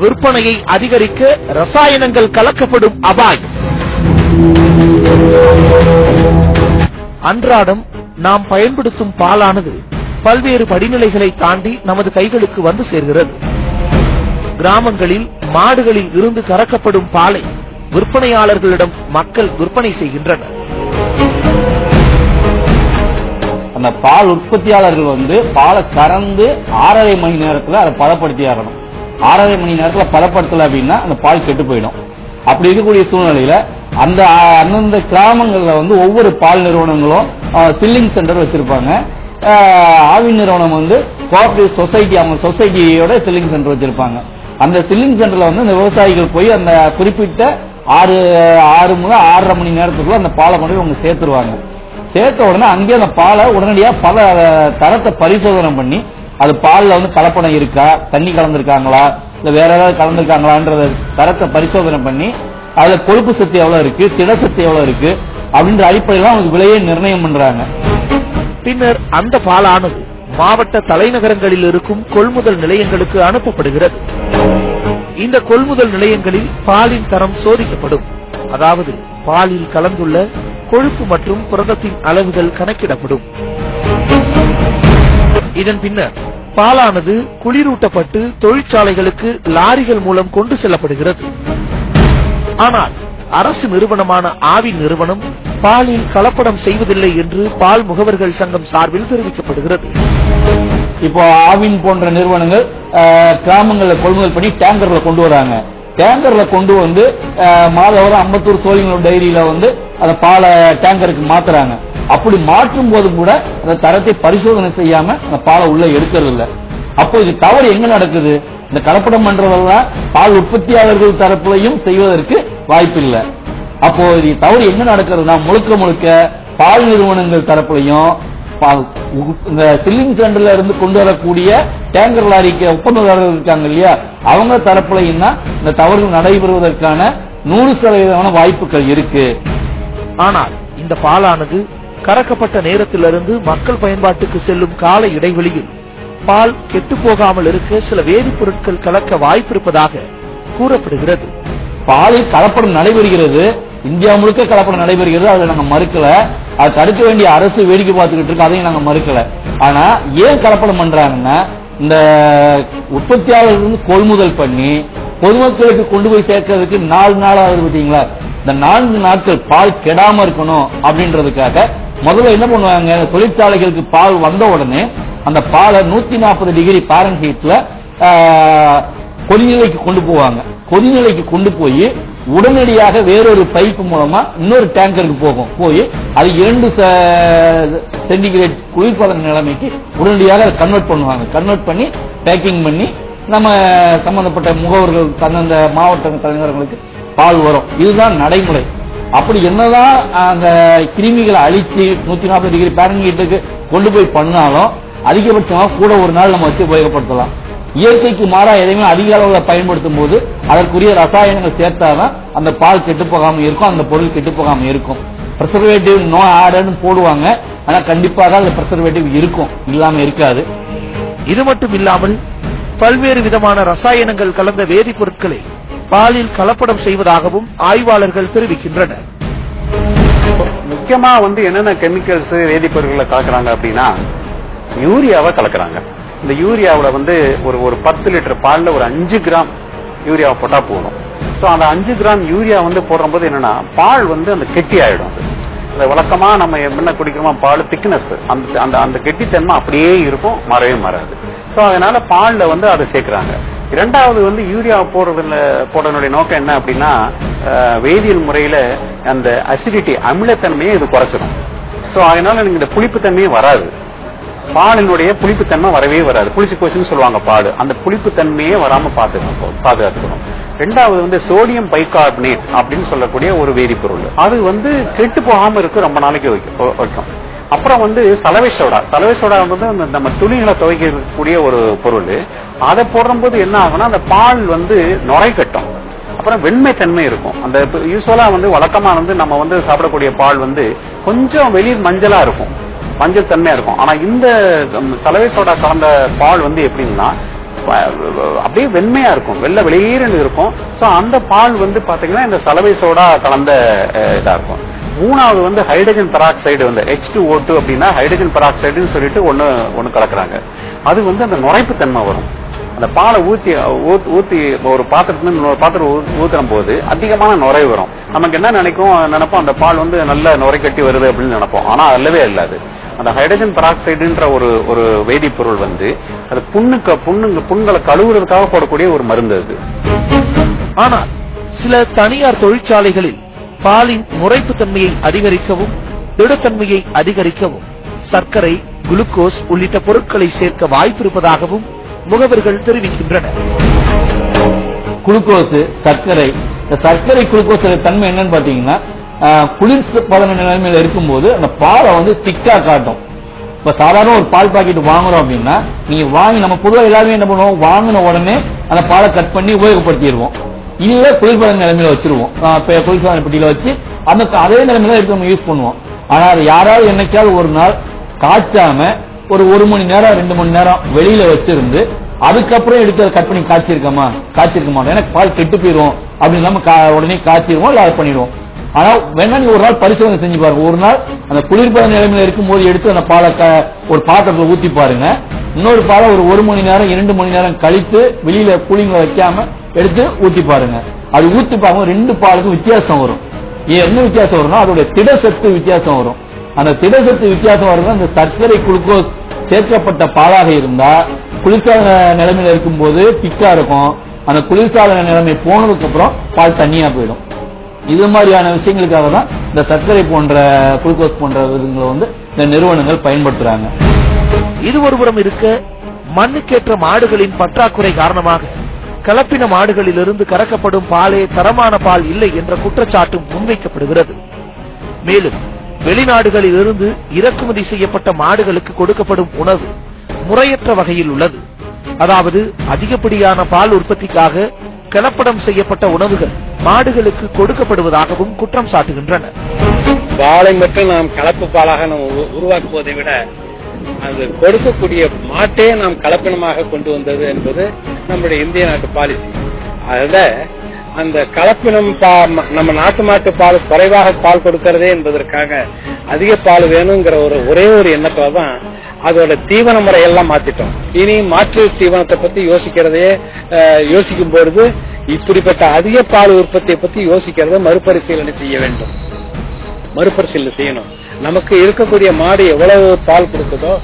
விற்பனையை அதிகரிக்க ரசாயனங்கள் கலக்கப்படும் அபாயம் அன்றாடம் நாம் பயன்படுத்தும் பாலானது பல்வேறு படிநிலைகளை தாண்டி நமது கைகளுக்கு வந்து சேர்கிறது. கிராமங்களில் மாடுகளில் இருந்து கறக்கப்படும் பாலை விற்பனையாளர்களிடம் மக்கள் விற்பனை செய்கின்றனர். அந்த பால் உற்பத்தியாளர்கள் வந்து பாலை கறந்து ஆறரை மணி நேரத்தில் அதை பதப்படுத்தி ஆகணும் ஆறரை மணி நேரத்தில் பதப்படுத்தல அப்படின்னா அந்த பால் கெட்டு போயிடும். அப்படி இருக்கக்கூடிய சூழ்நிலையில அந்த அந்தந்த கிராமங்களில் வந்து ஒவ்வொரு பால் நிறுவனங்களும் சில்லிங் சென்டர் வச்சிருப்பாங்க. ஆவின் நிறுவனம் வந்து கோஆபரேட்டிவ் சொசைட்டி அவங்க சொசைட்டியோட சில்லிங் சென்டர் வச்சிருப்பாங்க. அந்த சில்லிங் சென்டர்ல வந்து இந்த விவசாயிகள் போய் அந்த குறிப்பிட்ட ஆறு ஆறு முதல் ஆறரை மணி நேரத்துக்குள்ள அந்த பாலை கொண்டு போய் அவங்க சேர்த்துருவாங்க. சேர்த்த உடனே அங்கேயே அந்த பாலை உடனடியாக பல தரத்தை பரிசோதனை பண்ணி அது பால்ல வந்து கலப்படம் இருக்கா? தண்ணி கலந்துருக்காங்களா? இல்ல வேற ஏதாவது கலந்துருக்காங்களான்றத தரத்தை பரிசோதனை பண்ணி அதுல கொழுப்பு சத்து எவ்வளவு இருக்கு? திட சத்து எவ்வளவு இருக்கு? அப்படின்ற அடிப்படையில அவங்க விலையை நிர்ணயம் பண்றாங்க. பின்னர் அந்த பாலானது மாவட்ட தலைநகரங்களில் இருக்கும் கொள்முதல் நிலையங்களுக்கு அனுப்பப்படுகிறது. இந்த கொள்முதல் நிலையங்களில் பாலின் தரம் சோதிக்கப்படும். அதாவது பாலில் கலந்துள்ள கொழுப்பு மற்றும் புரதத்தின் அளவுகள் கணக்கிடப்படும். இதன் பின்னர் பாலானது குளிரூட்டப்பட்டு தொழிற்சாலைகளுக்கு லாரிகள் மூலம் கொண்டு செல்லப்படுகிறது. ஆனால் அரசு நிறுவனமான ஆவின் நிறுவனம் பாலில் கலப்படம் செய்வதில்லை என்று பால் முகவர்கள் சங்கம் சார்பில் தெரிவிக்கப்படுகிறது. இப்போ ஆவின் போன்ற நிறுவனங்கள் கிராமங்களில் கொள்முதல் பண்ணி டேங்கர்ல கொண்டு வராங்க. டேங்கர்ல கொண்டு வந்து மாதவரம் அம்பத்தூர் சோழிங்களூர் டைரியில வந்து அந்த பாலை டேங்கருக்கு மாத்துறாங்க. அப்படி மாற்றும் போதும் கூட அந்த தரத்தை பரிசோதனை செய்யாம அந்த பாலை உள்ள எடுக்கிறது இல்ல. அப்போ இது தவறு எங்க நடக்குது? இந்த கலப்படம் பண்றதெல்லாம் பால் உற்பத்தியாளர்கள் தரப்புலையும் செய்வதற்கு வாய்ப்பில்லை அப்போ இது தவறு எங்க நடக்கிறதுனா முழுக்க முழுக்க பால் நிறுவனங்கள் தரப்புலையும் பா- இந்த சில்லிங் சென்டர்ல இருந்து கொண்டு வரக்கூடிய டேங்கர் லாரிக்கு ஒப்பந்ததாரர்கள் இருக்காங்க இல்லையா? அவங்க தரப்புலையும் தான் இந்த தவறுகள் நடைபெறுவதற்கான நூறு சதவீதமான வாய்ப்புகள் இருக்கு. ஆனால் இந்த பாலானது கறக்கப்பட்ட நேரத்திலிருந்து மக்கள் பயன்பாட்டுக்கு செல்லும் கால இடைவெளியில் பால் கெட்டுப் போகாமல் இருக்க சில வேதிப்பொருட்கள் கலக்க வாய்ப்பிருப்பதாக கூறப்படுகிறது. பாலில் கலப்படம் நடைபெறுகிறது. இந்தியா முழுக்க கலப்படம் நடைபெறுகிறது. அதை நாங்க மறுக்கல. அதை தடுக்க வேண்டிய அரசு வேடிக்கை பார்த்துக்கிட்டு இருக்கு. அதையும் நாங்க மறுக்கல. ஆனா ஏன் கலப்படம் பண்றாங்கன்னா இந்த உற்பத்தியாளர்கள் இருந்து கொள்முதல் பண்ணி பொதுமக்களுக்கு கொண்டு போய் சேர்க்கறதுக்கு நாலு நாள் ஆகுது பாத்தீங்களா இந்த நான்கு நாட்கள் பால் கெடாம இருக்கணும் அப்படின்றதுக்காக முதல்ல என்ன பண்ணுவாங்க? தொழிற்சாலைகளுக்கு பால் வந்த உடனே அந்த பாலை நூத்தி நாற்பது டிகிரி பாரன்ஹீட்ல கொதிநிலைக்கு கொண்டு போவாங்க. கொதிநிலைக்கு கொண்டு போய் உடனடியாக வேறொரு பைப்பு மூலமா இன்னொரு டேங்கருக்கு போகும். போய் அது இரண்டு ச- சென்டிகிரேட் குளிர்பதன நிலைமைக்கு உடனடியாக கன்வெர்ட் பண்ணுவாங்க. கன்வெர்ட் பண்ணி பேக்கிங் பண்ணி நம்ம சம்பந்தப்பட்ட முகவர்கள் அந்தந்த மாவட்ட தலைநகரங்களுக்கு பால் வரும். இதுதான் நடைமுறை. அப்படி என்னதான் அந்த கிருமிகளை அழித்து நூத்தி நாற்பது டிகிரி பேரன்ஹீட்டுக்கு கொண்டு போய் பண்ணாலும் அதிகபட்சமாக கூட ஒரு நாள் நம்ம வச்சு உபயோகப்படுத்தலாம். இயற்கைக்கு மாறா எதையுமே அதிக அளவில் பயன்படுத்தும் போது அதற்குரிய ரசாயனங்கள் சேர்த்தாதான் அந்த பால் கெட்டு போகாம இருக்கும் அந்த பொருள் கெட்டு போகாம இருக்கும். ப்ரிசர்வேட்டிவ் நோ ஆடன்னு போடுவாங்க. ஆனா கண்டிப்பாக அந்த ப்ரிசர்வேட்டிவ் இருக்கும். இல்லாம இருக்காது. இது மட்டும் இல்லாமல் பல்வேறு விதமான ரசாயனங்கள் கலந்த வேதிப்பொருட்களை பாலில் கலப்படம் செய்வதாகவும் ஆய்வாளர்கள் தெரிவிக்கின்றனர். முக்கியமா வந்து என்னென்ன கெமிக்கல்ஸ் வேதிப்பொருட்களை கலக்குறாங்க அப்படின்னா யூரியாவை கலக்குறாங்க. இந்த யூரியாவில் வந்து ஒரு ஒரு பத்து லிட்டர் பாலில் ஒரு அஞ்சு கிராம் யூரியாவை போட்டால் போதும். ஸோ அந்த அஞ்சு கிராம் யூரியா வந்து போடும்போது என்னன்னா பால் வந்து அந்த கெட்டி ஆயிடும். அது அந்த வழக்கமாக நம்ம என்ன குடிக்கிறோமோ பால் திக்னஸ் அந்த அந்த அந்த கெட்டித்தன்மை அப்படியே இருக்கும் மறவே மாறாது. ஸோ அதனால பாலில் வந்து அதை சேர்க்குறாங்க. இரண்டாவது வந்து யூரியா போடுறதுல போடுறதுடைய நோக்கம் என்ன அப்படின்னா வேதியியல் முறையில அந்த அசிடிட்டி அமிலத்தன்மையை இது குறைச்சிடும் ஸோ அதனால நீங்க இந்த புளிப்புத்தன்மையே வராது. பாலினுடைய புளிப்புத்தன்மை வரவே வராது. புளிச்சு போச்சுன்னு சொல்லுவாங்க பாடு. அந்த புளிப்புத்தன்மையே வராம பாத்துக்கணும் பாதுகாத்துக்கணும். ரெண்டாவது வந்து சோடியம் பைகார்பனேட் அப்படின்னு சொல்லக்கூடிய ஒரு வேதிப்பொருள். அது வந்து கெட்டு போகாம இருக்கு ரொம்ப நாளைக்கு வைக்கும் வைக்கும். அப்புறம் வந்து சலவை சோடா. சலவை சோடா வந்து அந்த நம்ம துணிகளை துவைக்கக்கூடிய ஒரு பொருள். அதை போடும்போது என்ன ஆகும்னா அந்த பால் வந்து நுரை கட்டும். அப்புறம் வெண்மை தன்மை இருக்கும். அந்த யூஸ்வலா வந்து வழக்கமா வந்து நம்ம வந்து சாப்பிடக்கூடிய பால் வந்து கொஞ்சம் வெளிர் மஞ்சளா இருக்கும். மஞ்சள் தன்மையா இருக்கும். ஆனா இந்த சலவை சோடா கலந்த பால் வந்து எப்படின்னா அப்படியே வெண்மையா இருக்கும். வெள்ளை வெளியேறன்னு இருக்கும். சோ அந்த பால் வந்து பாத்தீங்கன்னா இந்த சலவை சோடா கலந்த இதா இருக்கும். மூணாவது வந்து ஹைட்ரஜன் பெராக்சைடு வந்து ஹெச் டூ ஓ டூ அப்படின்னா ஹைட்ரஜன் பெராக்சைடுன்னு சொல்லிட்டு ஒன்னு ஒன்னு கலக்குறாங்க. அது வந்து அந்த நுரைப்பு தன்மை வரும். அந்த பாலை ஊத்தி ஊத்தி ஒரு பாத்திரத்துல இன்னொரு பாத்திரம் ஊ- ஊத்துற போது அதிகமான நுரை வரும். நமக்கு என்ன நினைக்கும் நினைப்போம் அந்த பால் வந்து நல்ல நுரை கட்டி வருது அப்படின்னு நினைப்போம். ஆனா அல்லவே இல்லாது அந்த ஹைட்ரஜன் பெராக்சைடுன்ற ஒரு ஒரு வேதிப்பொருள் வந்து அது புண்ணுக்கு புண்ணுங்க புண்களை கழுவுறதுக்காக போடக்கூடிய ஒரு மருந்து அது. ஆனால் சில தனியார் தொழிற்சாலைகளில் பாலின் முறைப்புத்தன்மையை அதிகரிக்கவும் திடத்தன்மையை அதிகரிக்கவும் சர்க்கரை குளுக்கோஸ் உள்ளிட்ட பொருட்களை சேர்க்க வாய்ப்பிருப்பதாகவும் முகவர்கள் தெரிவிக்கின்றனர். குளுக்கோஸ் சர்க்கரை. இந்த சர்க்கரை குளுக்கோஸ் தன்மை என்னன்னு பாத்தீங்கன்னா குளிர் பதன நிலைமையில இருக்கும்போது அந்த பாலை வந்து திக்கா காட்டும். இப்ப சாதாரண ஒரு பால் பாக்கெட் வாங்குறோம் அப்படின்னா நீங்க வாங்கி நம்ம பொதுவாக எல்லாருமே என்ன பண்ணுவோம்? வாங்கின உடனே அந்த பாலை கட் பண்ணி உபயோகப்படுத்திடுவோம். இல்ல குளிர்பதன நிலைமையில வச்சிருவோம். ஆஹ், குளிர்பதன பெட்டியில வச்சு அந்த அதே நிலைமையில எடுத்து நம்ம யூஸ் பண்ணுவோம். ஆனா அது யாராவது என்னைக்காவது ஒரு நாள் காய்ச்சாம ஒரு ஒரு மணி நேரம் ரெண்டு மணி நேரம் வெளியில வச்சிருந்து அதுக்கப்புறம் எடுத்து அதை கட் பண்ணி காய்ச்சிருக்கோமா? காய்ச்சிருக்க மாட்டோம் எனக்கு பால் கெட்டு போயிரும். அப்படின்னு இல்லாம கா- உடனே காய்ச்சிருவோம் இல்ல அதை பண்ணிடுவோம். ஆனா வேணா நீ ஒரு நாள் பரிசோதனை செஞ்சு பாருங்க. ஒரு நாள் அந்த குளிர்பத நிலைமையில இருக்கும்போது எடுத்து அந்த பாலை க- ஒரு பாத்திரத்துல ஊத்தி பாருங்க. இன்னொரு பாலை ஒரு ஒரு மணி நேரம் இரண்டு மணி நேரம் கழித்து வெளியில கூலிங்ல வைக்காம எடுத்து ஊத்தி பாருங்க. அது ஊத்தி பாருங்க ரெண்டு பாலுக்கும் வித்தியாசம் வரும். ஏன் என்ன வித்தியாசம் வரும்னா அதோட திடசத்து வித்தியாசம் வரும். அந்த திடசத்து வித்தியாசம் வருது அந்த சர்க்கரை குளுக்கோஸ் சேர்க்கப்பட்ட பாலாக இருந்தா குளிர்சாதன நிலைமையில இருக்கும்போது திக்கா இருக்கும். அந்த குளிர்சாதன நிலைமை போனதுக்கு அப்புறம் பால் தண்ணியா போயிடும். இது மாதிரியான விஷயங்களுக்காக தான் இந்த சர்க்கரை போன்ற குளுக்கோஸ் போன்ற இதுங்களை வந்து இந்த நிறுவனங்கள் பயன்படுத்துறாங்க. இது ஒருபுறம் இருக்க மண்ணுக்கேற்ற மாடுகளின் பற்றாக்குறை காரணமாக கலப்பின மாடுகளிலிருந்து கறக்கப்படும் பாலே தரமான பால் இல்லை என்ற குற்றச்சாட்டும் முன்வைக்கப்படுகிறது. மேலும் வெளிநாடுகளில் இருந்து இறக்குமதி செய்யப்பட்ட மாடுகளுக்கு கொடுக்கப்படும் உணவு முறையற்ற வகையில் உள்ளது. அதாவது அதிகப்படியான பால் உற்பத்திக்காக கலப்படம் செய்யப்பட்ட உணவுகள் மாடுகளுக்கு கொடுக்கப்படுவதாகவும் குற்றம் சாட்டுகின்றனர். பாலை மட்டும் நாம் கலப்பு பாலாக நாம் உருவாக்குவதை விட அது கொடுக்கக்கூடிய மாட்டே நாம் கலப்பினமாக கொண்டு வந்தது என்பது நம்முடைய இந்திய நாட்டு பாலிசி அத அந்த கலப்பினம் பா- நம்ம நாட்டு மாட்டு பால் குறைவாக பால் கொடுக்கறதே என்பதற்காக அதிக பால் வேணுங்கிற ஒரு ஒரே ஒரு எண்ணத்துல தான் அதோட தீவன முறையெல்லாம் மாத்திட்டோம். இனி மாற்று தீவனத்தை பத்தி யோசிக்கிறதே யோசிக்கும் பொழுது இப்படிப்பட்ட அதிக பால் உற்பத்தியை பத்தி யோசிக்கிறத மறுபரிசீலனை செய்ய வேண்டும். மறுபரிசீலனை செய்யணும். நமக்கு இருக்கக்கூடிய மாடு எவ்வளவு பால் கொடுக்குதோ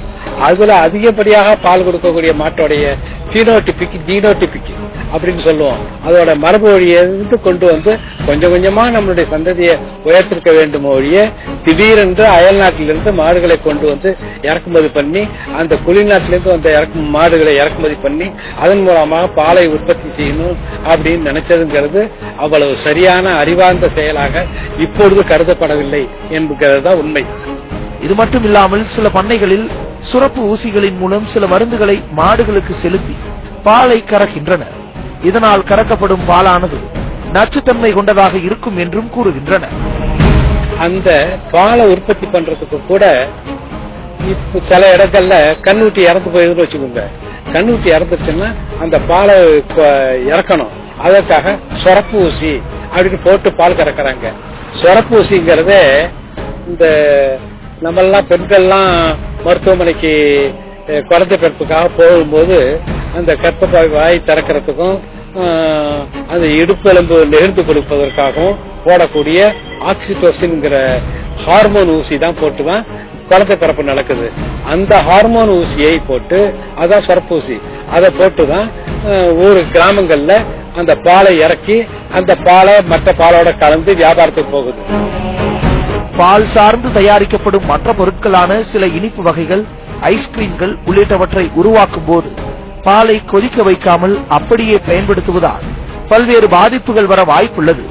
அதுல அதிகப்படியாக பால் கொடுக்கக்கூடிய மாட்டோடைய ஜீனோடிபிக் ஜீனோடிபிக் அப்படின்னு சொல்லுவோம். அதோட மரபு வழியை கொண்டு வந்து கொஞ்சம் கொஞ்சமா நம்மளுடைய சந்ததியை உயர்த்திருக்க வேண்டும் ஒழிய திடீரென்று அயல் நாட்டிலிருந்து மாடுகளை கொண்டு வந்து இறக்குமதி பண்ணி அந்த குளிர்நாட்டிலிருந்து வந்த இறக்கும் மாடுகளை இறக்குமதி பண்ணி அதன் மூலமாக பாலை உற்பத்தி செய்யணும் அப்படின்னு நினைச்சதுங்கிறது அவ்வளவு சரியான அறிவார்ந்த செயலாக இப்பொழுது கருதப்படவில்லை என்கிறது தான் உண்மை. இது மட்டும் இல்லாமல் சில பண்ணைகளில் சுரப்பு ஊசிகளின் மூலம் சில மருந்துகளை மாடுகளுக்கு செலுத்தி பாலை கறக்கின்றனர். இதனால் கறக்கப்படும் பாலானது நச்சுத்தன்மை கொண்டதாக இருக்கும் என்றும் கூறுகின்றனர். அந்த பாலை உற்பத்தி பண்றதுக்கு கூட இப்ப சில இடங்கள்ல கண்ணூட்டி இறந்து போயிருதுன்னு வச்சுக்கோங்க. கண்ணூட்டி இறந்துச்சுன்னா அந்த பாலை இறக்கணும். அதற்காக சொரப்பு ஊசி அப்படின்னு போட்டு பால் கறக்குறாங்க. சொரப்பு ஊசிங்கிறதே இந்த நம்மெல்லாம் பெண்கள்லாம் மருத்துவமனைக்கு குழந்தை பிறப்புக்காக போகும்போது அந்த கற்ப வாய் திறக்கிறதுக்கும் அந்த இடுப்பெலும்பு நெகிழ்ந்து கொடுப்பதற்காகவும் போடக்கூடிய ஆக்சிடோசின்ங்கிற ஹார்மோன் ஊசி தான் போட்டு தான் குழந்தை பிறப்பு நடக்குது. அந்த ஹார்மோன் ஊசியை போட்டு அதான் சொரப்பூசி அதை போட்டு தான் ஊர் கிராமங்களில் அந்த பாலை இறக்கி அந்த பாலை மற்ற பாலோட கலந்து வியாபாரத்துக்கு போகுது. பால் சார்ந்து தயாரிக்கப்படும் மற்ற பொருட்களான சில இனிப்பு வகைகள் ஐஸ்கிரீம்கள் உள்ளிட்டவற்றை உருவாக்கும் போது பாலை கொதிக்க வைக்காமல் அப்படியே பயன்படுத்துவதால் பல்வேறு பாதிப்புகள் வர வாய்ப்புள்ளது.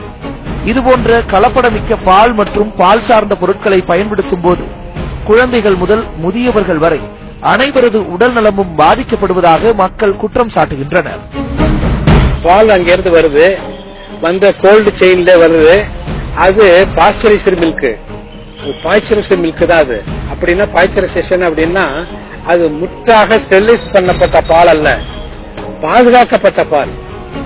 இதுபோன்ற கலப்படமிக்க பால் மற்றும் பால் சார்ந்த பொருட்களை பயன்படுத்தும் போது குழந்தைகள் முதல் முதியவர்கள் வரை அனைவரது உடல் நலமும் பாதிக்கப்படுவதாக மக்கள் குற்றம் சாட்டுகின்றனர். பால் அங்கிருந்து வருது வந்த கோல்டு செயின்ல வருது அது பாஸ்டரைசர் மில்க் பாய்ச்சரைசர் மில்க் தான் அது அப்படின்னா பாய்ச்சரைசேஷன் அப்படின்னா அது முற்றாக ஸ்டெர்லைஸ் பண்ணப்பட்ட பால் அல்ல. பாதுகாக்கப்பட்ட பால்.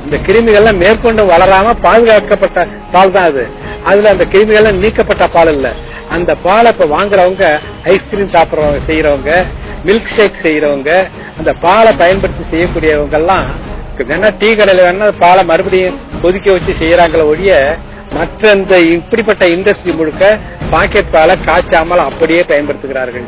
இந்த கிருமிகள்லாம் மேற்கொண்டு வளராம பாதுகாக்கப்பட்ட பால் தான் அது. அதுல அந்த கிருமிகள்லாம் நீக்கப்பட்ட பால் இல்ல. அந்த பாலை இப்ப வாங்குறவங்க ஐஸ்கிரீம் சாப்பிடுறவங்க செய்யறவங்க மில்க் ஷேக் செய்யறவங்க அந்த பாலை பயன்படுத்தி செய்யக்கூடியவங்க எல்லாம் வேணா டீ கடையில வேணா பாலை மறுபடியும் கொதிக்க வச்சு செய்யறாங்களே ஒழிய மற்ற இந்த இப்படிப்பட்ட இண்டஸ்ட்ரி முழுக்க பாக்கெட் பாலை காய்ச்சாமல் அப்படியே பயன்படுத்துகிறார்கள்.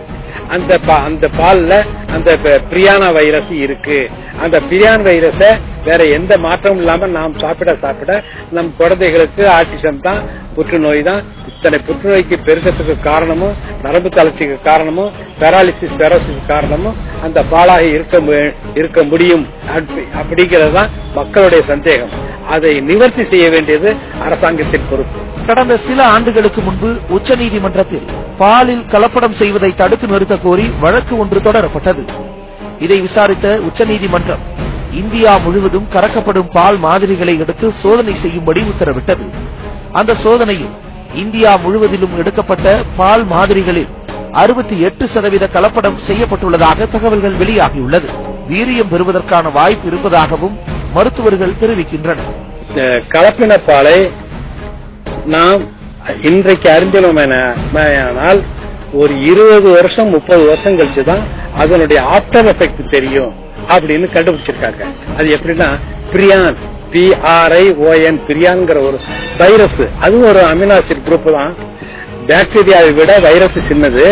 அந்த பா- அந்த பால்ல அந்த பிரியானா வைரஸ் இருக்கு. அந்த பிரியான் வைரஸ வேற எந்த மாற்றமும் இல்லாம நாம் சாப்பிட சாப்பிட நம் குழந்தைகளுக்கு ஆட்டிசம் தான் புற்றுநோய் தான். இத்தனை புற்றுநோய்க்கு பெருக்கத்துக்கு காரணமும் நரம்பு தளர்ச்சிக்கு காரணமும் பெராலிசிஸ் பெரோசிஸ் காரணமும் அந்த பாலாக இருக்க மு- இருக்க முடியும். அப்படி- அப்படிங்கிறது தான் மக்களுடைய சந்தேகம். அதை நிவர்த்தி செய்ய வேண்டியது அரசாங்கத்தின் பொறுப்பு. கடந்த சில ஆண்டுகளுக்கு முன்பு உச்சநீதிமன்றத்தில் பாலில் கலப்படம் செய்வதை தடுத்து நிறுத்த கோரி வழக்கு ஒன்று தொடரப்பட்டது. இதை விசாரித்த உச்சநீதிமன்றம் இந்தியா முழுவதும் கறக்கப்படும் பால் மாதிரிகளை எடுத்து சோதனை செய்யும்படி உத்தரவிட்டது. அந்த சோதனையில் இந்தியா முழுவதிலும் எடுக்கப்பட்ட பால் மாதிரிகளில் அறுபத்தி எட்டு சதவீத கலப்படம் செய்யப்பட்டுள்ளதாக தகவல்கள் வெளியாகியுள்ளது. வீரியம் பெறுவதற்கான வாய்ப்பு இருப்பதாகவும் மருத்துவர்கள் தெரிவிக்கின்றனர். கலப்பின பாலை நாம் இன்றைக்கு அறிந்தோமானால் ஒரு இருபது வருஷம் முப்பது வருஷம் கழிச்சு தான் அதனுடைய ஆஃப்டர் எஃபெக்ட் தெரியும் அப்படின்னு கண்டுபிடிச்சிருக்காங்க. அது எப்படின்னா பிரியான் பிஆர்ஐ ஓஎன் பிரியான்ங்கிற ஒரு வைரஸ் அதுவும் ஒரு அமினாசிட் குரூப் தான். பாக்டீரியாவை விட வைரஸ் சின்னது.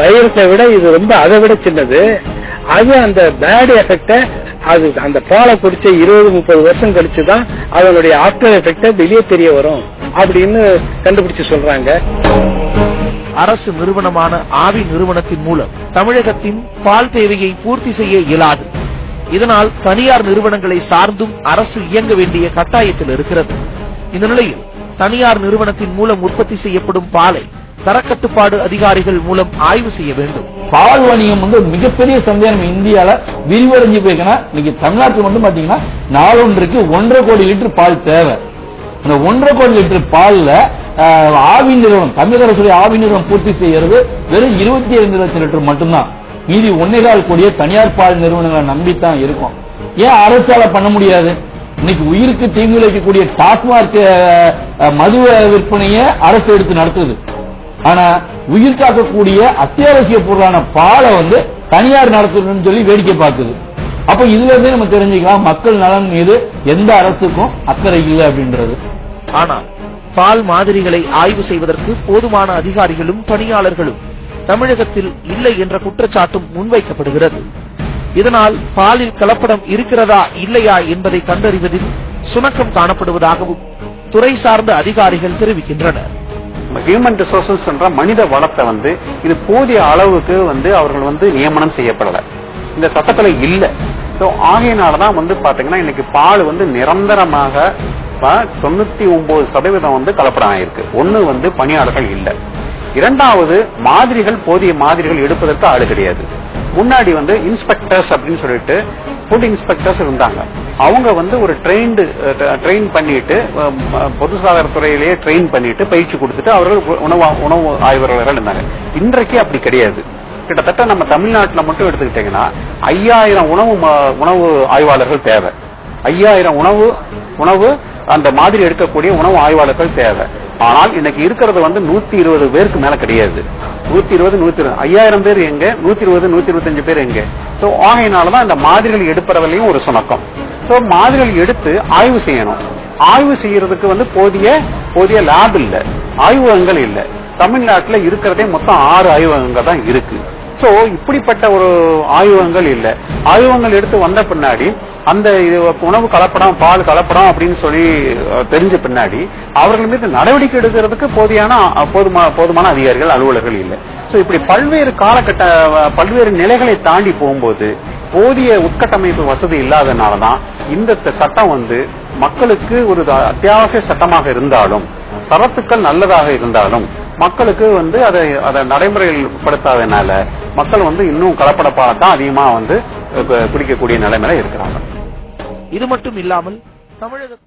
வைரஸை விட இது ரொம்ப அதை விட சின்னது. அது அந்த பேட் எஃபெக்ட அது அந்த பாலை குடிச்ச இருபது முப்பது வருஷம் கழிச்சு தான் அதனுடைய ஆஃப்டர் எஃபெக்ட வெளியே தெரிய வரும். அப்படின்னு கண்டுபிடிச்சு சொல்றாங்க. அரசு நிறுவனமான ஆவி நிறுவனத்தின் மூலம் தமிழகத்தின் பால் தேவையை பூர்த்தி செய்ய இயலாது. இதனால் தனியார் நிறுவனங்களை சார்ந்தும் அரசு இயங்க வேண்டிய கட்டாயத்தில் இருக்கிறது. இந்த நிலையில் தனியார் நிறுவனத்தின் மூலம் உற்பத்தி செய்யப்படும் பாலை தரக்கட்டுப்பாடு அதிகாரிகள் மூலம் ஆய்வு செய்ய வேண்டும். பால் வணிகம் வந்து ஒரு மிகப்பெரிய சந்தேகம். இந்தியால விரிவடைஞ்சு போயிருக்குன்னா இன்னைக்கு தமிழ்நாட்டில் மட்டும் பாத்தீங்கன்னா நாளொன்றுக்கு ஒன்றரை கோடி லிட்டர் பால் தேவை. அந்த ஒன்றரை கோடி லிட்டர் பால்ல ஆஹ், ஆவி நிறுவனம் தமிழக அரசுடைய ஆவி நிறுவனம் பூர்த்தி செய்யறது வெறும் இருபத்தி ஐந்து லட்சம் லிட்டர் மட்டும்தான். மீதி ஒன்னேகால் கோடியே தனியார் பால் நிறுவனங்களை நம்பித்தான் இருக்கும். ஏன் அரசால பண்ண முடியாது? இன்னைக்கு உயிருக்கு தீங்கு விளைவிக்கக்கூடிய டாஸ்மாக் மது விற்பனையை அரசு எடுத்து நடத்துது. ஆனா உயிர் காக்கக்கூடிய அத்தியாவசிய பொருளான பாலை வந்து தனியார் நடத்தணும்னு சொல்லி வேடிக்கை பார்க்குது. அப்ப இதுல இருந்தே நம்ம தெரிஞ்சுக்கலாம் மக்கள் நலன் மீது எந்த அரசுக்கும் அக்கறை இல்லை அப்படின்றது. ஆனால் பால் மாதிரிகளை ஆய்வு செய்வதற்கு போதுமான அதிகாரிகளும் பணியாளர்களும் தமிழகத்தில் இல்லை என்ற குற்றச்சாட்டும் முன்வைக்கப்படுகிறது. இதனால் பாலில் கலப்படம் இருக்கிறதா இல்லையா என்பதை கண்டறிவதில் சுணக்கம் காணப்படுவதாகவும் துறை சார்ந்த அதிகாரிகள் தெரிவிக்கின்றனர். ஹியூமன் ரிசோர்சஸ் என்ற மனித வளத்தை வந்து இது போதிய அளவுக்கு வந்து அவர்கள் வந்து நியமனம் செய்யப்படல. இந்த சட்டத்துல இல்ல. ஸோ ஆகையினாலதான் வந்து பாத்தீங்கன்னா இன்னைக்கு பால் வந்து நிரந்தரமாக இப்ப தொண்ணூத்தி ஒன்பது சதவீதம் வந்து கலப்படம் ஆயிருக்கு. ஒண்ணு வந்து பணியாளர்கள் இல்ல. இரண்டாவது மாதிரிகள் போதிய மாதிரிகள் எடுப்பதற்கு ஆளு கிடையாது. முன்னாடி வந்து இன்ஸ்பெக்டர்ஸ் அப்படின்னு சொல்லிட்டு ஃபுட் இன்ஸ்பெக்டர்ஸ் இருந்தாங்க. அவங்க வந்து ஒரு ட்ரெயின்டு ட்ரெயின் பண்ணிட்டு அஹ், ம- பொது சுகாதாரத்துறையிலேயே ட்ரெயின் பண்ணிட்டு பயிற்சி கொடுத்துட்டு அவர்கள் உணவு உணவு ஆய்வாளர்கள் இருந்தாங்க. இன்றைக்கு அப்படி கிடையாது. கிட்டத்தட்ட நம்ம தமிழ்நாட்டுல மட்டும் எடுத்துக்கிட்டீங்கன்னா ஐயாயிரம் உணவு ம- உணவு ஆய்வாளர்கள் தேவை. ஐயாயிரம் உணவு உணவு அந்த மாதிரி எடுக்கக்கூடிய உணவு ஆய்வாளர்கள் தேவை. ஆனால் இன்னைக்கு இருக்கிறது வந்து நூத்தி இருபது பேருக்கு மேல கிடையாது. நூத்தி இருபது நூத்தி இருபது ஐயாயிரம் பேர் எங்க? நூத்தி இருபது நூத்தி இருபத்தஞ்சு பேர் எங்க? சோ ஆகையினாலதான் இந்த மாதிரிகள் எடுப்பறதுலயும் ஒரு சுணக்கம். சோ மாதிரிகள் எடுத்து ஆய்வு செய்யணும். ஆய்வு செய்யறதுக்கு வந்து போதிய போதிய லேப் இல்ல. ஆய்வகங்கள் இல்ல. தமிழ்நாட்டுல இருக்கிறதே மொத்தம் ஆறு ஆய்வகங்கள் தான் இருக்கு. சோ இப்படிப்பட்ட ஒரு ஆய்வகங்கள் இல்ல. ஆய்வகங்கள் எடுத்து வந்த பின்னாடி அந்த இது உணவு கலப்படம் பால் கலப்படம் அப்படின்னு சொல்லி தெரிஞ்ச பின்னாடி அவர்கள் மீது நடவடிக்கை எடுக்கிறதுக்கு போதியான போதுமான போதுமான அதிகாரிகள் அலுவலர்கள் இல்லை. ஸோ இப்படி பல்வேறு காலகட்ட பல்வேறு நிலைகளை தாண்டி போகும்போது போதிய உட்கட்டமைப்பு வசதி இல்லாதனாலதான் இந்த சட்டம் வந்து மக்களுக்கு ஒரு த- அத்தியாவசிய சட்டமாக இருந்தாலும் சரத்துக்கள் நல்லதாக இருந்தாலும் மக்களுக்கு வந்து அதை அதை நடைமுறையில் படுத்தாதனால மக்கள் வந்து இன்னும் கலப்பட தான் அதிகமா வந்து குடிக்கக்கூடிய நிலைமையில இருக்கிறாங்க. இது மட்டும் இல்லாமல் தமிழகத்தில்